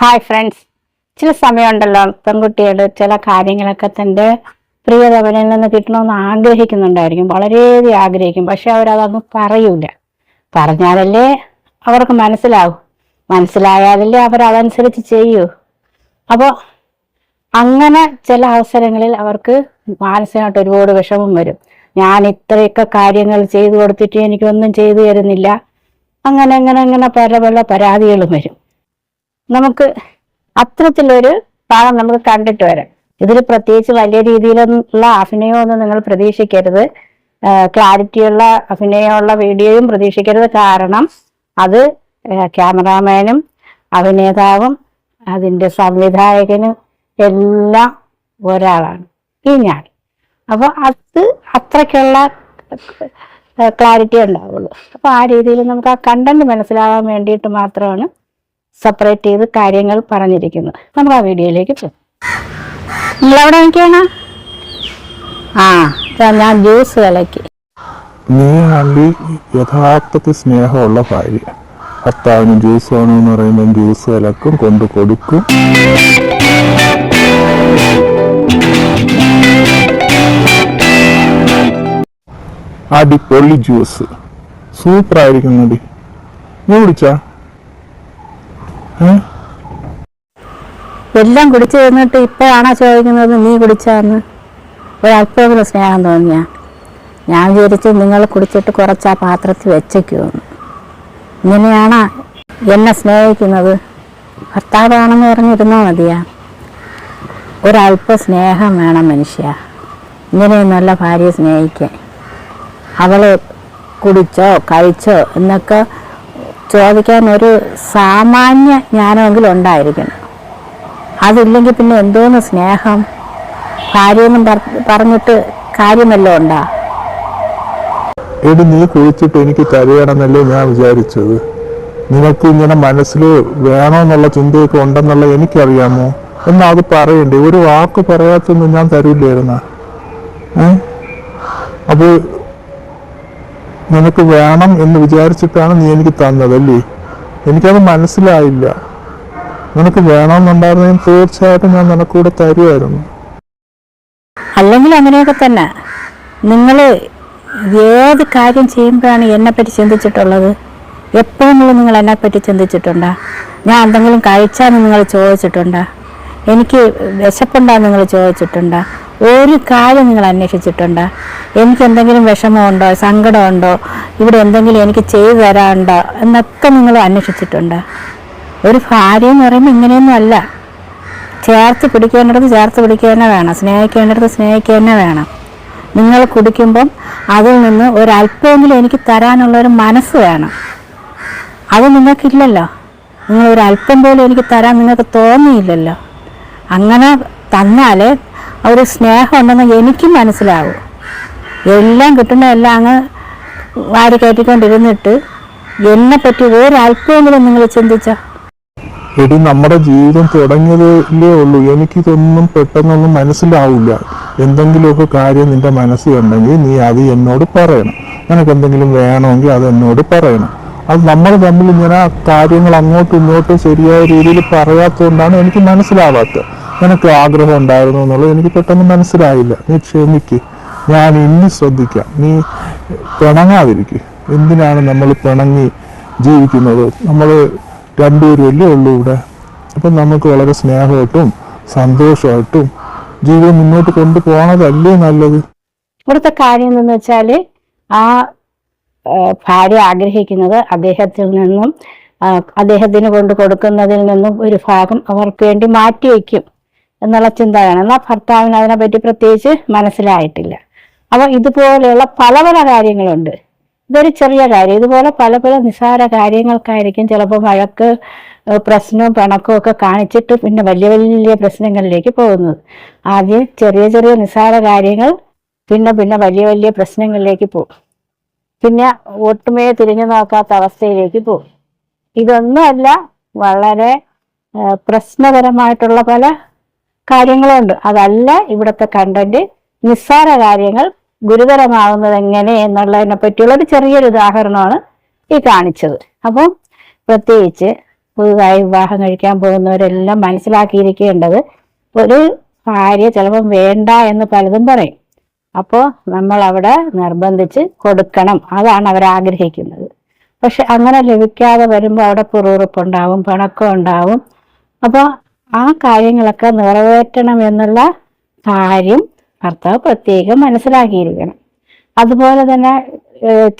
Hi friends ചില സമയമുണ്ടല്ലോ പെൺകുട്ടികൾ ചില കാര്യങ്ങളൊക്കെ തന്റെ പ്രിയതവനിൽ നിന്ന് കിട്ടണമെന്ന് ആഗ്രഹിക്കുന്നുണ്ടായിരിക്കും. വളരെയധികം ആഗ്രഹിക്കും. പക്ഷെ അവരതൊന്നും പറയൂല. പറഞ്ഞാലല്ലേ അവർക്ക് മനസ്സിലാവും. മനസ്സിലായാലല്ലേ അവർ അതനുസരിച്ച് ചെയ്യൂ. അപ്പോൾ അങ്ങനെ ചില അവസരങ്ങളിൽ അവർക്ക് മാനസികമായിട്ട് ഒരുപാട് വിഷമം വരും. ഞാൻ ഇത്രയൊക്കെ കാര്യങ്ങൾ ചെയ്തു കൊടുത്തിട്ട് എനിക്കൊന്നും ചെയ്തു തരുന്നില്ല. അങ്ങനെ അങ്ങനെ അങ്ങനെ പല പല പരാതികളും വരും. നമുക്ക് അത്തരത്തിലൊരു ഭാഗം നമുക്ക് കണ്ടിട്ട് വരാം. ഇതിൽ പ്രത്യേകിച്ച് വലിയ രീതിയിലുള്ള അഭിനയമൊന്നും നിങ്ങൾ പ്രതീക്ഷിക്കരുത്. ക്ലാരിറ്റിയുള്ള അഭിനയമുള്ള വീഡിയോയും പ്രതീക്ഷിക്കരുത്. കാരണം അത് ക്യാമറാമാനും അഭിനേതാവും അതിന്റെ സംവിധായകനും എല്ലാം ഒരാളാണ്. ഈ ഞാൻ. അപ്പോൾ അത് അത്രയ്ക്കുള്ള ക്ലാരിറ്റി ഉണ്ടാവുള്ളൂ. അപ്പോൾ ആ രീതിയിൽ നമുക്ക് ആ കണ്ടന്റ് മനസ്സിലാവാൻ വേണ്ടിയിട്ട് മാത്രമാണ് സെപ്പറേറ്റ് ചെയ്ത് കാര്യങ്ങൾ പറഞ്ഞിരിക്കുന്നത് നമുക്ക് ആ വീഡിയോയിലേക്ക് പോകും. നിങ്ങളവിടെ നിൽക്കുകയാണ് ആ ഞാൻ ജ്യൂസ് കലക്കി. ആണ്ടി യഥാർത്ഥത്തിൽ സ്നേഹമുള്ള ഭാര്യ. ഭർത്താവിന് ജ്യൂസ് വേണമെന്ന് പറയുമ്പോൾ ജ്യൂസ് കലക്കും കൊണ്ട് കൊടുക്കും. അടിപൊളി ജ്യൂസ്. സൂപ്പർ ആയിരിക്കും നടി. നീ കുടിച്ചാ? എല്ലാം കുടിച്ചു തന്നിട്ട് ഇപ്പോഴാണോ ചോദിക്കുന്നത് നീ കുടിച്ചാന്ന് ഒരല്പമെങ്കിലും സ്നേഹം തോന്നിയ. ഞാൻ വിചാരിച്ച് നിങ്ങൾ കുടിച്ചിട്ട് കുറച്ച് ആ പാത്രത്തിൽ വെച്ചേക്കുമെന്ന്. ഇങ്ങനെയാണോ എന്നെ സ്നേഹിക്കുന്നത്? ഭർത്താവാണെന്ന് പറഞ്ഞിരുന്നാൽ മതിയാ. ഒരല്പ സ്നേഹം വേണം മനുഷ്യ. ഇങ്ങനെയൊന്നുമല്ല ഭാര്യയെ സ്നേഹിക്കാൻ. അവൾ കുടിച്ചോ കഴിച്ചോ എന്നൊക്കെ ചോദിക്കാൻ ഒരു സാമാന്യ ജ്ഞാനമെങ്കിലും ഉണ്ടായിരിക്കണം. അതില്ലെങ്കിൽ പിന്നെ എന്തോന്ന് സ്നേഹം? കാര്യമൊന്നും പറഞ്ഞിട്ട് കാര്യമല്ലോ ഉണ്ടാ? എടി നീ കുഴിച്ചിട്ട് എനിക്ക് തരുകയാണെന്നല്ലേ ഞാൻ വിചാരിച്ചത്. നിനക്ക് ഇങ്ങനെ മനസ്സിൽ വേണമെന്നുള്ള ചിന്തയൊക്കെ ഉണ്ടെന്നുള്ള എനിക്കറിയാമോ? എന്നാ അത് പറയണ്ടേ? ഒരു വാക്ക് പറയാത്തൊന്നും ഞാൻ തരൂലായിരുന്ന ഏ? അപ്പൊ നിനക്ക് വേണം എന്ന് വിചാരിച്ചിട്ടാണ് നീ എനിക്ക് തന്നതല്ലേ? എനിക്കത് മനസ്സിലായില്ല. നിനക്ക് വേണമെന്നുണ്ടായിരുന്നെങ്കിൽ തീർച്ചയായിട്ടും ഞാൻ നിനക്കൂടെ തരുമായിരുന്നു. അല്ലെങ്കിൽ അങ്ങനെയൊക്കെ തന്നെ. നിങ്ങൾ ഏത് കാര്യം ചെയ്യുമ്പോഴാണ് എന്നെപ്പറ്റി ചിന്തിച്ചിട്ടുള്ളത്? എപ്പോഴെങ്കിലും നിങ്ങൾ എന്നെപ്പറ്റി ചിന്തിച്ചിട്ടുണ്ടോ? ഞാൻ എന്തെങ്കിലും കഴിച്ചാന്ന് നിങ്ങൾ ചോദിച്ചിട്ടുണ്ടോ? എനിക്ക് വിശപ്പുണ്ടാന്ന് നിങ്ങൾ ചോദിച്ചിട്ടുണ്ടോ? ഒരു കാര്യം നിങ്ങൾ അന്വേഷിച്ചിട്ടുണ്ടോ? എനിക്ക് എന്തെങ്കിലും വിഷമമുണ്ടോ? സങ്കടമുണ്ടോ? ഇവിടെ എന്തെങ്കിലും എനിക്ക് ചെയ്തു തരാനുണ്ടോ? എന്നൊക്കെ നിങ്ങൾ അന്വേഷിച്ചിട്ടുണ്ടോ? ഒരു ഭാര്യ എന്ന് പറയുമ്പോൾ ഇങ്ങനെയൊന്നും അല്ല. ചേർത്ത് പിടിക്കേണ്ടത് ചേർത്ത് പിടിക്കുക തന്നെ വേണം. സ്നേഹിക്കേണ്ടത് സ്നേഹിക്കുക തന്നെ വേണം. നിങ്ങൾ കുടിക്കുമ്പം അതിൽ നിന്ന് ഒരല്പമെങ്കിലും എനിക്ക് തരാനുള്ള ഒരു മനസ്സ് വേണം. അത് നിങ്ങൾക്കില്ലല്ലോ. നിങ്ങൾ ഒരു അല്പം പോലും എനിക്ക് തരാൻ നിങ്ങൾക്ക് തോന്നിയില്ലല്ലോ. അങ്ങനെ തന്നാലേ ഒരു സ്നേഹം ഉണ്ടെന്ന് എനിക്കും മനസ്സിലാവും. എല്ലാം കിട്ടുന്ന എല്ലാം അങ്ങ് വാരി കയറ്റിക്കൊണ്ടിരുന്നിട്ട് എന്നെ പറ്റി ഒരല്പമെങ്കിലും നിങ്ങൾ ചിന്തിച്ചോ? എടി നമ്മുടെ ജീവിതം തുടങ്ങിയതല്ലേ ഉള്ളൂ. എനിക്കിതൊന്നും പെട്ടെന്നൊന്നും മനസ്സിലാവില്ല. എന്തെങ്കിലുമൊക്കെ കാര്യം നിന്റെ മനസ്സിലുണ്ടെങ്കിൽ നീ അത് എന്നോട് പറയണം. നിനക്ക് എന്തെങ്കിലും വേണമെങ്കിൽ അത് എന്നോട് പറയണം. അത് നമ്മൾ തമ്മിൽ ഇങ്ങനെ കാര്യങ്ങൾ അങ്ങോട്ടും ഇങ്ങോട്ടും ശരിയായ രീതിയിൽ പറയാത്തതുകൊണ്ടാണ് എനിക്ക് മനസ്സിലാവാത്തത്. നിനക്ക് ആഗ്രഹം ഉണ്ടായിരുന്നു എന്നുള്ളത് എനിക്ക് പെട്ടെന്ന് മനസ്സിലായില്ല. നീ ക്ഷമിക്ക്. ഞാൻ ഇനി ശ്രദ്ധിക്കാം. നീ പിണങ്ങാതിരിക്കുക എന്തിനാണ് നമ്മൾ പിണങ്ങി ജീവിക്കുന്നത്? നമ്മൾ രണ്ടുപേരും അല്ലേ ഉള്ളൂ ഇവിടെ. അപ്പം നമുക്ക് വളരെ സ്നേഹമായിട്ടും സന്തോഷമായിട്ടും ജീവിതം മുന്നോട്ട് കൊണ്ടുപോകണതല്ലേ നല്ലത്? ഇവിടുത്തെ കാര്യം എന്തെന്ന് വെച്ചാൽ ആ, ഭാര്യ ആഗ്രഹിക്കുന്നത് അദ്ദേഹത്തിൽ നിന്നും അദ്ദേഹത്തിന് കൊണ്ട് കൊടുക്കുന്നതിൽ നിന്നും ഒരു ഭാഗം അവർക്ക് വേണ്ടി മാറ്റിവെക്കും എന്നുള്ള ചിന്തയാണ്. എന്നാൽ ഭർത്താവിന് അതിനെപ്പറ്റി പ്രത്യേകിച്ച് മനസ്സിലായിട്ടില്ല. അപ്പൊ ഇതുപോലെയുള്ള പല പല കാര്യങ്ങളുണ്ട്. ഇതൊരു ചെറിയ കാര്യം. ഇതുപോലെ പല പല നിസ്സാര കാര്യങ്ങൾക്കായിരിക്കും ചിലപ്പോൾ വഴക്ക് പ്രശ്നവും പിണക്കവും ഒക്കെ കാണിച്ചിട്ട് പിന്നെ വലിയ വലിയ പ്രശ്നങ്ങളിലേക്ക് പോകുന്നത്. ആദ്യം ചെറിയ ചെറിയ നിസ്സാര കാര്യങ്ങൾ പിന്നെ പിന്നെ വലിയ വലിയ പ്രശ്നങ്ങളിലേക്ക് പോകും. പിന്നെ ഒട്ടുമേ തിരിഞ്ഞു നോക്കാത്ത അവസ്ഥയിലേക്ക് പോകും. ഇതൊന്നുമല്ല വളരെ പ്രശ്നകരമായിട്ടുള്ള പല കാര്യങ്ങളുണ്ട്. അതല്ല ഇവിടുത്തെ കണ്ടന്റ് നിസ്സാര കാര്യങ്ങൾ ഗുരുതരമാകുന്നത് എങ്ങനെ എന്നുള്ളതിനെ പറ്റിയുള്ള ഒരു ചെറിയൊരു ഉദാഹരണമാണ് ഈ കാണിച്ചത്. അപ്പം പ്രത്യേകിച്ച് പുതുതായി വിവാഹം കഴിക്കാൻ പോകുന്നവരെല്ലാം മനസ്സിലാക്കിയിരിക്കേണ്ടത് ഒരു ഭാര്യ ചിലപ്പം വേണ്ട എന്ന് പലതും പറയും. അപ്പോൾ നമ്മൾ അവിടെ നിർബന്ധിച്ച് കൊടുക്കണം. അതാണ് അവർ ആഗ്രഹിക്കുന്നത്. പക്ഷെ അങ്ങനെ ലഭിക്കാതെ വരുമ്പോൾ അവിടെ പിറുപിറുപ്പുണ്ടാവും പിണക്കം ഉണ്ടാവും അപ്പോൾ ആ കാര്യങ്ങളൊക്കെ നിറവേറ്റണം എന്നുള്ള കാര്യം ഭർത്താവ് പ്രത്യേകം മനസ്സിലാക്കിയിരിക്കണം. അതുപോലെ തന്നെ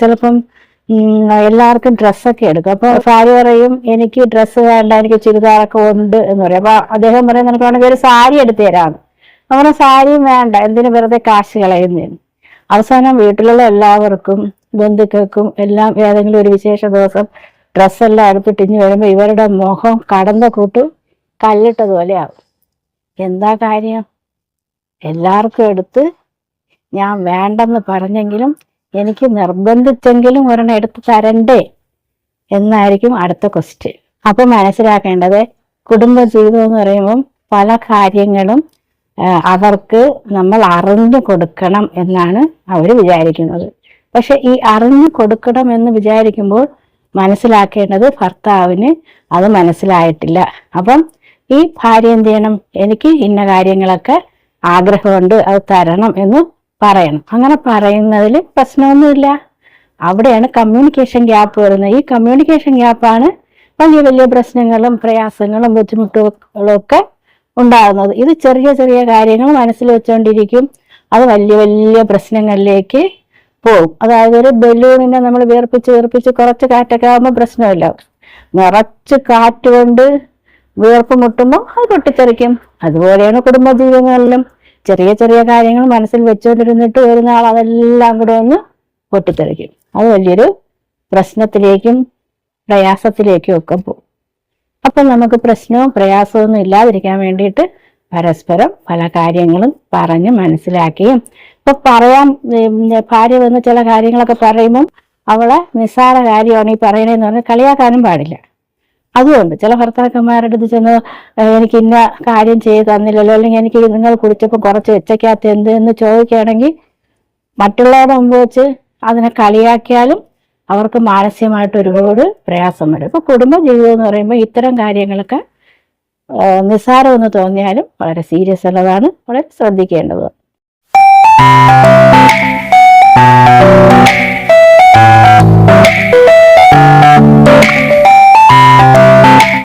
ചിലപ്പം എല്ലാവർക്കും ഡ്രസ്സൊക്കെ എടുക്കും. അപ്പോൾ ഭാര്യ പറയും എനിക്ക് ഡ്രസ്സ് വേണ്ട എനിക്ക് ചുരിദാറൊക്കെ ഉണ്ട് എന്ന് പറയും. അപ്പൊ അദ്ദേഹം പറയും നിനക്ക് വേണമെങ്കിൽ ഒരു സാരി എടുത്തു തരാം അങ്ങനെ സാരിയും വേണ്ട എന്തിനു വെറുതെ കാശ് കളയുന്നതിന് അവസാനം വീട്ടിലുള്ള എല്ലാവർക്കും ബന്ധുക്കൾക്കും എല്ലാം ഏതെങ്കിലും ഒരു വിശേഷ ദിവസം ഡ്രസ്സെല്ലാം എടുത്തിട്ടിഞ്ഞ് വരുമ്പോൾ ഇവരുടെ മുഖം കടന്ന കൂട്ട്. കല്ലിട്ടതുപോലെ ആവും എന്താ കാര്യം? എല്ലാവർക്കും എടുത്ത് ഞാൻ വേണ്ടെന്ന് പറഞ്ഞെങ്കിലും എനിക്ക് നിർബന്ധിച്ചെങ്കിലും ഒരെണ്ണം എടുത്ത് തരണ്ടേ എന്നായിരിക്കും അടുത്ത ക്വസ്റ്റ്യൻ അപ്പൊ മനസ്സിലാക്കേണ്ടത് കുടുംബജീവിതം എന്ന് പറയുമ്പം പല കാര്യങ്ങളും അവർക്ക് നമ്മൾ അറിഞ്ഞു കൊടുക്കണം എന്നാണ് അവർ വിചാരിക്കുന്നത്. പക്ഷെ ഈ അറിഞ്ഞു കൊടുക്കണം എന്ന് വിചാരിക്കുമ്പോൾ മനസ്സിലാക്കേണ്ടത് ഭർത്താവിന് അത് മനസ്സിലായിട്ടില്ല. അപ്പം ഈ ഭാര്യ എന്ത് ചെയ്യണം? എനിക്ക് ഇന്ന കാര്യങ്ങളൊക്കെ ആഗ്രഹമുണ്ട് അത് തരണം എന്ന് പറയണം. അങ്ങനെ പറയുന്നതിൽ പ്രശ്നമൊന്നുമില്ല. അവിടെയാണ് കമ്മ്യൂണിക്കേഷൻ ഗ്യാപ്പ് വരുന്നത്. ഈ കമ്മ്യൂണിക്കേഷൻ ഗ്യാപ്പാണ് വലിയ വലിയ പ്രശ്നങ്ങളും പ്രയാസങ്ങളും ബുദ്ധിമുട്ടുകളും ഒക്കെ ഉണ്ടാകുന്നത്. ഇത് ചെറിയ ചെറിയ കാര്യങ്ങൾ മനസ്സിൽ വെച്ചുകൊണ്ടിരിക്കും അത് വലിയ വലിയ പ്രശ്നങ്ങളിലേക്ക് പോകും. അതായത് ഒരു ബലൂണിനെ നമ്മൾ വീർപ്പിച്ച് വീർപ്പിച്ച് കുറച്ച് കാറ്റൊക്കെ ആകുമ്പോൾ പ്രശ്നമില്ല. നിറച്ച് കാറ്റ് കൊണ്ട് വീർപ്പ് മുട്ടുമ്പോൾ അത് പൊട്ടിത്തെറിക്കും. അതുപോലെയാണ് കുടുംബജീവിതങ്ങളിലും ചെറിയ ചെറിയ കാര്യങ്ങൾ മനസ്സിൽ വെച്ചുകൊണ്ടിരുന്നിട്ട് ഒരു നാൾ അതെല്ലാം കൂടെ ഒന്ന് പൊട്ടിത്തെറിക്കും. അത് വലിയൊരു പ്രശ്നത്തിലേക്കും പ്രയാസത്തിലേക്കും ഒക്കെ പോകും. അപ്പം നമുക്ക് പ്രശ്നവും പ്രയാസവും ഒന്നും ഇല്ലാതിരിക്കാൻ വേണ്ടിയിട്ട് പരസ്പരം പല കാര്യങ്ങളും പറഞ്ഞ് മനസ്സിലാക്കുകയും ഇപ്പൊ പറയാൻ ഭാര്യ വന്ന് ചില കാര്യങ്ങളൊക്കെ പറയുമ്പം അവളെ നിസ്സാര കാര്യമാണ് ഈ പറയണതെന്ന് പറഞ്ഞാൽ കളിയാക്കാനും പാടില്ല. അതുകൊണ്ട് ചില ഭർത്താക്കന്മാരുടെ അടുത്ത് ചെന്ന് എനിക്ക് ഇന്ന കാര്യം ചെയ്ത് തന്നില്ലല്ലോ അല്ലെങ്കിൽ എനിക്ക് നിങ്ങൾ കുടിച്ചപ്പോൾ കുറച്ച് വെച്ചക്കകത്ത് എന്ത്? എന്ന് ചോദിക്കുകയാണെങ്കിൽ മറ്റുള്ളവരുടെ മുമ്പ് വെച്ച് അതിനെ കളിയാക്കിയാലും അവർക്ക് മാനസികമായിട്ട് ഒരുപാട് പ്രയാസം വരും. ഇപ്പൊ കുടുംബ ജീവിതം എന്ന് പറയുമ്പോൾ ഇത്തരം കാര്യങ്ങളൊക്കെ നിസ്സാരമെന്ന് തോന്നിയാലും വളരെ സീരിയസ് ഉള്ളതാണ്. വളരെ ശ്രദ്ധിക്കേണ്ടത്.